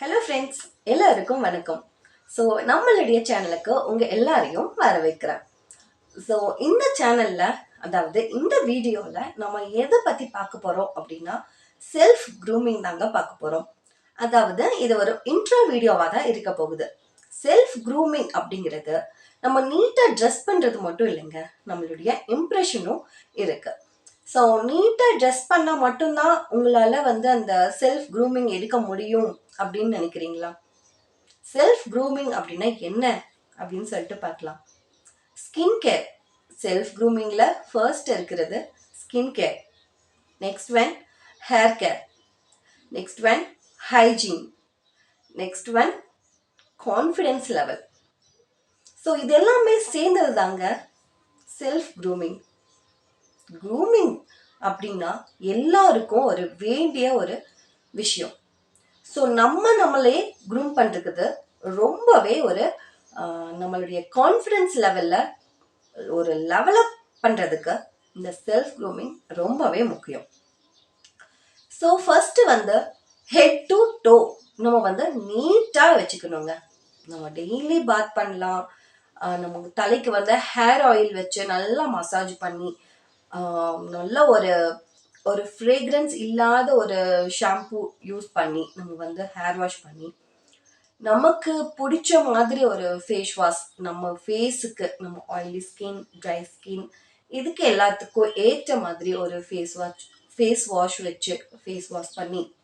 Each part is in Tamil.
ஹலோ ஃப்ரெண்ட்ஸ் எல்லாருக்கும் வணக்கம். ஸோ நம்மளுடைய சேனலுக்கு உங்கள் எல்லாரையும் வர வைக்கிறேன் ஸோ இந்த சேனலில் அதாவது இந்த வீடியோவில் நம்ம எதை பற்றி பார்க்க போகிறோம் அப்படின்னா செல்ஃப் க்ரூமிங் தாங்க பார்க்க போகிறோம் அதாவது இது ஒரு இன்ட்ரோ வீடியோவாக தான் இருக்க போகுது. செல்ஃப் க்ரூமிங் அப்படிங்கிறது நம்ம நீட்டாக ட்ரெஸ் பண்ணுறது மட்டும் இல்லைங்க. நம்மளுடைய இம்ப்ரெஷனும் இருக்குது ஸோ நீட்டாக ட்ரெஸ் பண்ணால் மட்டும்தான் உங்களால் வந்து அந்த செல்ஃப் க்ரூமிங் எடுக்க முடியும் அப்படின்னு நினைக்கிறீங்களா? செல்ஃப் க்ரூமிங் அப்படின்னா என்ன அப்படின்னு சொல்லிட்டு பார்க்கலாம். ஸ்கின் கேர் செல்ஃப் க்ரூமிங்கில் ஃபர்ஸ்ட் இருக்கிறது skin care next one hair care next one hygiene next one confidence level so இது எல்லாமே சேர்ந்தது தாங்க செல்ஃப் க்ரூமிங் க்ரூமிங் அப்படின்னா எல்லாருக்கும் ஒரு வேண்டிய ஒரு விஷயம். ஸோ நம்ம நம்மளே க்ரூம் பண்ணுறது ரொம்பவே ஒரு நம்மளுடைய கான்ஃபிடென்ஸ் லெவலில் ஒரு லெவலப் பண்ணுறதுக்கு இந்த செல்ஃப் க்ரூமிங் ரொம்பவே முக்கியம். ஸோ ஃபஸ்ட்டு வந்து ஹெட் டு டோ நம்ம வந்து நீட்டாக வச்சுக்கணுங்க. நம்ம டெய்லி பாத் பண்ணலாம். நம்ம தலைக்கு வந்து ஹேர் ஆயில் வச்சு நல்லா மசாஜ் பண்ணி நல்ல ஒரு ஒரு ஃப்ரேக்ரன்ஸ் இல்லாத ஒரு ஷாம்பு யூஸ் பண்ணி நம்ம வந்து ஹேர் வாஷ் பண்ணி நமக்கு பிடிச்ச மாதிரி ஒரு ஃபேஸ் வாஷ் நம்ம ஃபேஸுக்கு நம்ம ஆயிலி ஸ்கின் ட்ரை ஸ்கின் இதுக்கு எல்லாத்துக்கும் ஏற்ற மாதிரி ஒரு ஃபேஸ் வாஷ் ஃபேஸ் வாஷ் வச்சு ஃபேஸ் வாஷ் பண்ணி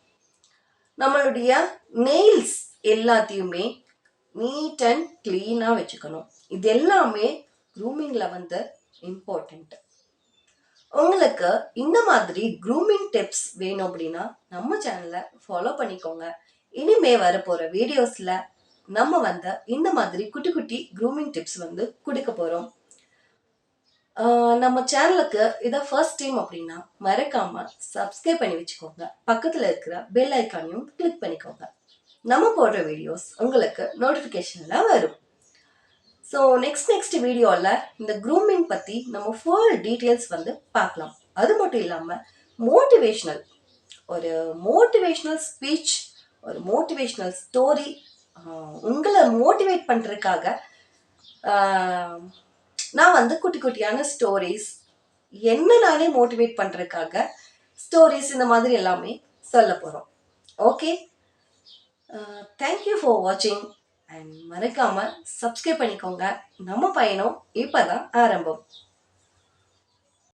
நம்மளுடைய நெயில்ஸ் எல்லாத்தையுமே நீட் அண்ட் க்ளீனாக வச்சுக்கணும். இது எல்லாமே க்ரூமிங்கில் வந்து இம்பார்ட்டண்ட் உங்களுக்கு இந்த மாதிரி க்ரூமிங் டிப்ஸ் வேணும் அப்படின்னா நம்ம சேனலை ஃபாலோ பண்ணிக்கோங்க. இனிமே வரப்போகிற வீடியோஸில் நம்ம வந்து இந்த மாதிரி குட்டி குட்டி க்ரூமிங் டிப்ஸ் வந்து கொடுக்க போகிறோம் நம்ம சேனலுக்கு இதை ஃபர்ஸ்ட் டைம் அப்படின்னா மறக்காம சப்ஸ்கிரைப் பண்ணி வச்சுக்கோங்க. பக்கத்தில் இருக்கிற பெல் ஐக்கானையும் கிளிக் பண்ணிக்கோங்க. நம்ம போடுற வீடியோஸ் உங்களுக்கு நோட்டிஃபிகேஷனில் வரும். ஸோ நெக்ஸ்ட் நெக்ஸ்ட் வீடியோவில் இந்த க்ரூமிங் பற்றி நம்ம ஃபுல் டீட்டெயில்ஸ் வந்து பார்க்கலாம். அது மட்டும் இல்லாமல் மோட்டிவேஷ்னல் ஒரு மோட்டிவேஷ்னல் ஸ்பீச் ஒரு மோட்டிவேஷ்னல் ஸ்டோரி உங்களை மோட்டிவேட் பண்ணுறதுக்காக நான் வந்து குட்டி குட்டியான ஸ்டோரிஸ் என்ன நானே மோட்டிவேட் பண்ணுறதுக்காக ஸ்டோரிஸ் இந்த மாதிரி எல்லாமே சொல்ல போகிறோம் ஓகே தேங்க்யூ ஃபார் வாட்சிங் அண்ட் மறக்காமல் சப்ஸ்கிரைப் பண்ணிக்கோங்க. நம்ம பயணம் இப்போ தான் ஆரம்பம்.